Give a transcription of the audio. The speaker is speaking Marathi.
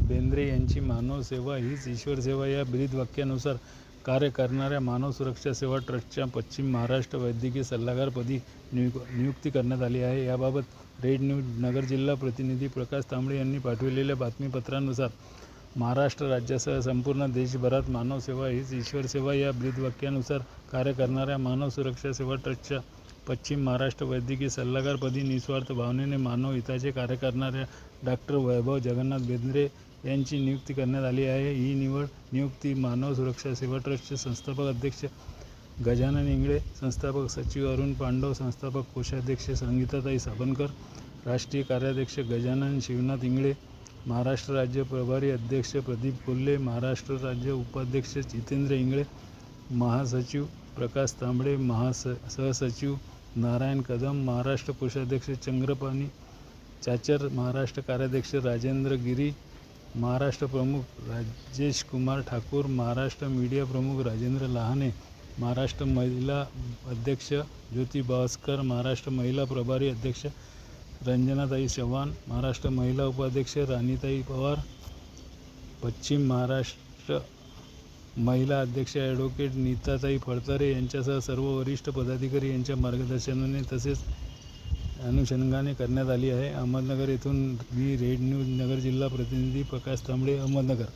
बेंद्रे यांची मानव सेवा हीच ईश्वर सेवा या ब्रीद वाक्यानुसार कार्य करणाऱ्या मानव सुरक्षा सेवा ट्रस्टच्या पश्चिम महाराष्ट्र वैद्यकीय सल्लागारपदी नियु नियुक्ती करण्यात आली आहे. याबाबत रेड न्यूज नगर जिल्हा प्रतिनिधी प्रकाश तांबळे यांनी पाठविलेल्या बातमीपत्रानुसार महाराष्ट्र राज्यासह संपूर्ण देशभरात मानव सेवा हीच ईश्वर सेवा या ब्रीदवाक्यानुसार कार्य करणाऱ्या मानव सुरक्षा सेवा ट्रस्टच्या पश्चिम महाराष्ट्र वैद्यकीय सल्लागारपदी निस्वार्थ भावनेने मानव हिताचे कार्य करणाऱ्या डॉक्टर वैभव जगन्नाथ बेंद्रे यांची नियुक्ती करण्यात आली आहे. ही निवड नियुक्ती मानव सुरक्षा सेवा ट्रस्टचे संस्थापक अध्यक्ष गजानन इंगळे संस्थापक सचिव अरुण पांडव संस्थापक कोषाध्यक्ष संगीताताई साबणकर राष्ट्रीय कार्याध्यक्ष गजानन शिवनाथ इंगळे महाराष्ट्र राज्य प्रभारी अध्यक्ष प्रदीप कोल्हे महाराष्ट्र राज्य उपाध्यक्ष जितेंद्र इंगळे महासचिव प्रकाश तांबडे महास सहसचिव नारायण कदम महाराष्ट्र कोषाध्यक्ष चंद्रपाणी चाचर महाराष्ट्र कार्याध्यक्ष राजेंद्र गिरी महाराष्ट्र प्रमुख राजेश कुमार ठाकूर महाराष्ट्र मीडिया प्रमुख राजेंद्र लहाने महाराष्ट्र महिला अध्यक्ष ज्योती बावस्कर महाराष्ट्र महिला प्रभारी अध्यक्ष रंजनाताई चव्हाण महाराष्ट्र महिला उपाध्यक्ष राणीताई पवार पश्चिम महाराष्ट्र महिला अध्यक्ष ॲडव्होकेट नीताताई फडतरे यांच्यासह सर्व वरिष्ठ पदाधिकारी यांच्या मार्गदर्शनाने तसेच अनुषंगाने करण्यात आली आहे. अहमदनगर येथून मी रेड न्यूज नगर जिल्हा प्रतिनिधी प्रकाश तांबडे अहमदनगर.